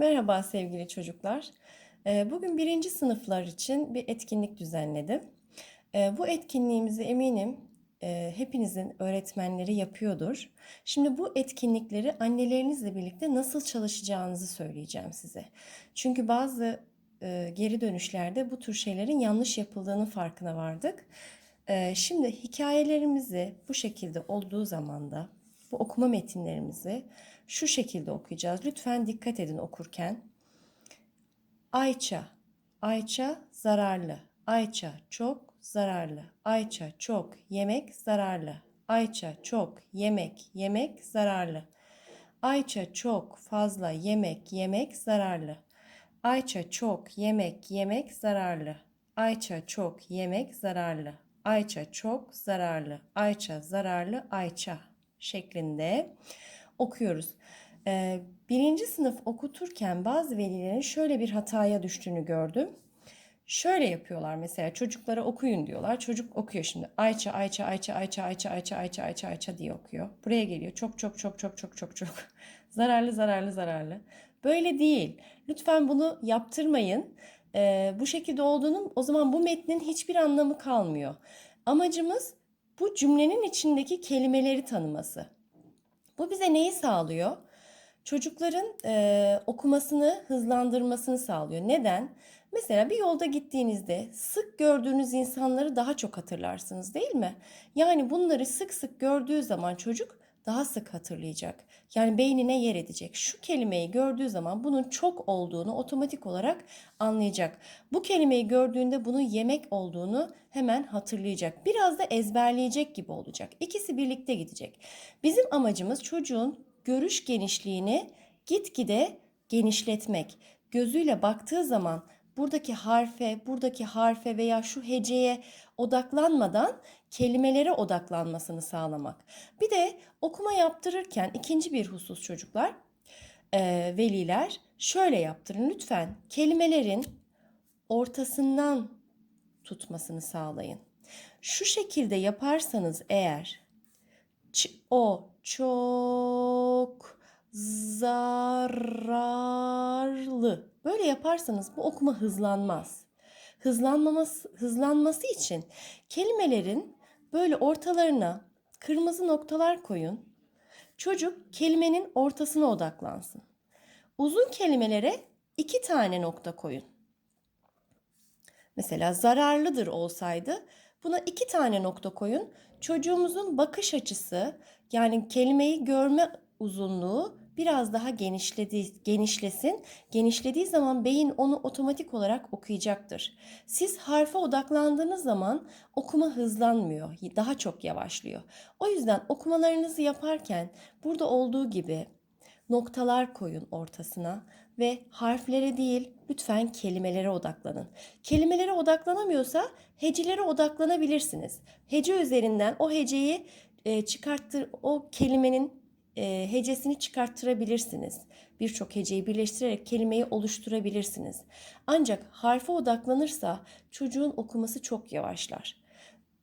Merhaba sevgili çocuklar. Ee, Bugün birinci sınıflar için bir etkinlik düzenledim. Ee, Bu etkinliğimizi eminim e, hepinizin öğretmenleri yapıyordur. Şimdi bu etkinlikleri annelerinizle birlikte nasıl çalışacağınızı söyleyeceğim size. Çünkü bazı e, geri dönüşlerde bu tür şeylerin yanlış yapıldığının farkına vardık. Ee, Şimdi hikayelerimizi bu şekilde olduğu zaman da bu okuma metinlerimizi şu şekilde okuyacağız. Lütfen dikkat edin okurken. Ayça, Ayça zararlı. Ayça çok zararlı. Ayça çok yemek zararlı. Ayça çok yemek yemek zararlı. Ayça çok fazla yemek yemek zararlı. Ayça çok yemek yemek zararlı. Ayça çok yemek zararlı. Ayça çok zararlı. Ayça zararlı Ayça şeklinde okuyoruz. Ee, birinci sınıf okuturken bazı velilerin şöyle bir hataya düştüğünü gördüm. Şöyle yapıyorlar mesela çocuklara okuyun diyorlar. Çocuk okuyor şimdi. Ayça, Ayça, Ayça, Ayça, Ayça, Ayça, Ayça, Ayça, Ayça diye okuyor. Buraya geliyor. Çok çok çok çok çok çok çok. zararlı, zararlı, zararlı. Böyle değil. Lütfen bunu yaptırmayın. Ee, bu şekilde olduğunun o zaman bu metnin hiçbir anlamı kalmıyor. Amacımız bu cümlenin içindeki kelimeleri tanıması. Bu bize neyi sağlıyor? Çocukların e, okumasını hızlandırmasını sağlıyor. Neden? Mesela bir yolda gittiğinizde sık gördüğünüz insanları daha çok hatırlarsınız değil mi? Yani bunları sık sık gördüğü zaman çocuk daha sık hatırlayacak. Yani beynine yer edecek. Şu kelimeyi gördüğü zaman bunun çok olduğunu otomatik olarak anlayacak. Bu kelimeyi gördüğünde bunun yemek olduğunu hemen hatırlayacak. Biraz da ezberleyecek gibi olacak. İkisi birlikte gidecek. Bizim amacımız çocuğun görüş genişliğini gitgide genişletmek. Gözüyle baktığı zaman buradaki harfe, buradaki harfe veya şu heceye odaklanmadan kelimelere odaklanmasını sağlamak. Bir de okuma yaptırırken ikinci bir husus çocuklar, e, veliler şöyle yaptırın lütfen kelimelerin ortasından tutmasını sağlayın. Şu şekilde yaparsanız eğer ç- o çok zararlı. Böyle yaparsanız bu okuma hızlanmaz. Hızlanmaması, hızlanması için kelimelerin böyle ortalarına kırmızı noktalar koyun. Çocuk kelimenin ortasına odaklansın. Uzun kelimelere iki tane nokta koyun. Mesela zararlıdır olsaydı buna iki tane nokta koyun. Çocuğumuzun bakış açısı yani kelimeyi görme uzunluğu biraz daha genişledi, genişlesin. Genişlediği zaman beyin onu otomatik olarak okuyacaktır. Siz harfe odaklandığınız zaman okuma hızlanmıyor, daha çok yavaşlıyor. O yüzden okumalarınızı yaparken burada olduğu gibi noktalar koyun ortasına ve harflere değil lütfen kelimelere odaklanın. Kelimelere odaklanamıyorsa hecelere odaklanabilirsiniz. Hece üzerinden o heceyi e, çıkarttır o kelimenin e, hecesini çıkarttırabilirsiniz. Birçok heceyi birleştirerek kelimeyi oluşturabilirsiniz. Ancak harfe odaklanırsa çocuğun okuması çok yavaşlar.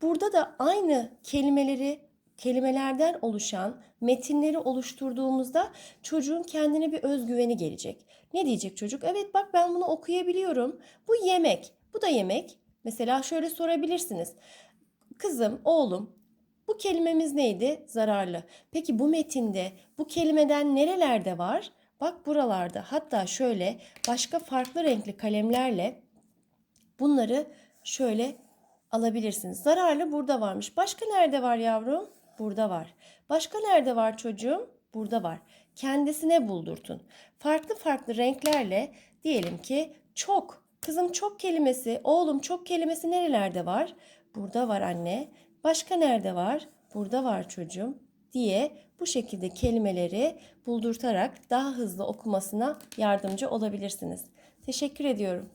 Burada da aynı kelimeleri kelimelerden oluşan metinleri oluşturduğumuzda çocuğun kendine bir özgüveni gelecek. Ne diyecek çocuk? Evet bak ben bunu okuyabiliyorum. Bu yemek. Bu da yemek. Mesela şöyle sorabilirsiniz. Kızım, oğlum bu kelimemiz neydi? Zararlı. Peki bu metinde bu kelimeden nerelerde var? Bak buralarda. Hatta şöyle başka farklı renkli kalemlerle bunları şöyle alabilirsiniz. Zararlı burada varmış. Başka nerede var yavrum? Burada var. Başka nerede var çocuğum? Burada var. Kendisine buldurtun. Farklı farklı renklerle diyelim ki çok. Kızım çok kelimesi, oğlum çok kelimesi nerelerde var? Burada var anne. Başka nerede var? Burada var çocuğum diye bu şekilde kelimeleri buldurtarak daha hızlı okumasına yardımcı olabilirsiniz. Teşekkür ediyorum.